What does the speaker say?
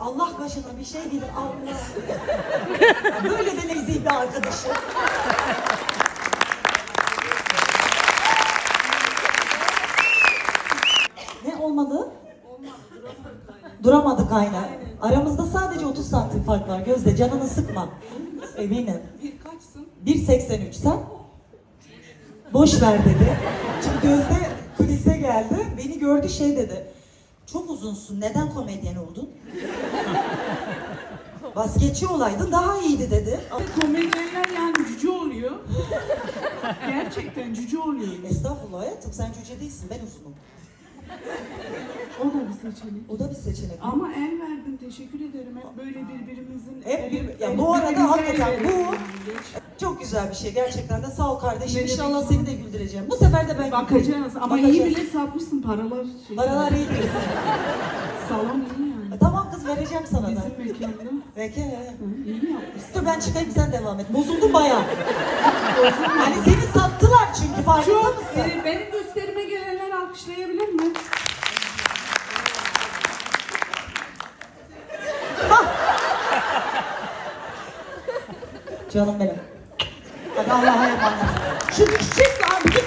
Allah başına bir şey gelir Allah. Böyle de nezih bir arkadaşım. Ne olmadı? Duramadık aynen. Aramızda sadece 30 santim fark var. Gözde canını sıkma. Eminim. Bir kaçsın? 1.83 sen? Boş ver dedi. Çünkü Gözde kulise geldi. Beni gördü şey dedi. Çok uzunsun. Neden komedyen oldun? Basketçi olaydın daha iyiydi dedi. Komedyenler yani cüce oluyor. Gerçekten cüce oluyor. Estağfurullah hayatım sen cüce değilsin ben uzunum. O da bir seçenek. O da bir seçenek. Ama el verdin teşekkür ederim. Hep böyle birbirimizin... Hep bir- ya bu arada hakikaten bu-. Çok güzel bir şey gerçekten de sağ ol kardeşim. Ne? İnşallah seni de güldüreceğim. Bu sefer de ben Bakacağız güldüreyim. ama Bakacağız. iyi bile satmışsın paralar. Şey, Paralar iyi değil. Salon iyi vereceğim sana da. Bizim mekanda. Peki. İyi yapmışsın. Dur ben çıkayım sen devam et. Bozuldum bayağı. hani seni sattılar çünkü farkında Çok, mısın? e, benim gösterime gelenler alkışlayabilir mi? Canım benim. Hadi Allah'a emanet. Şu düşecek abi.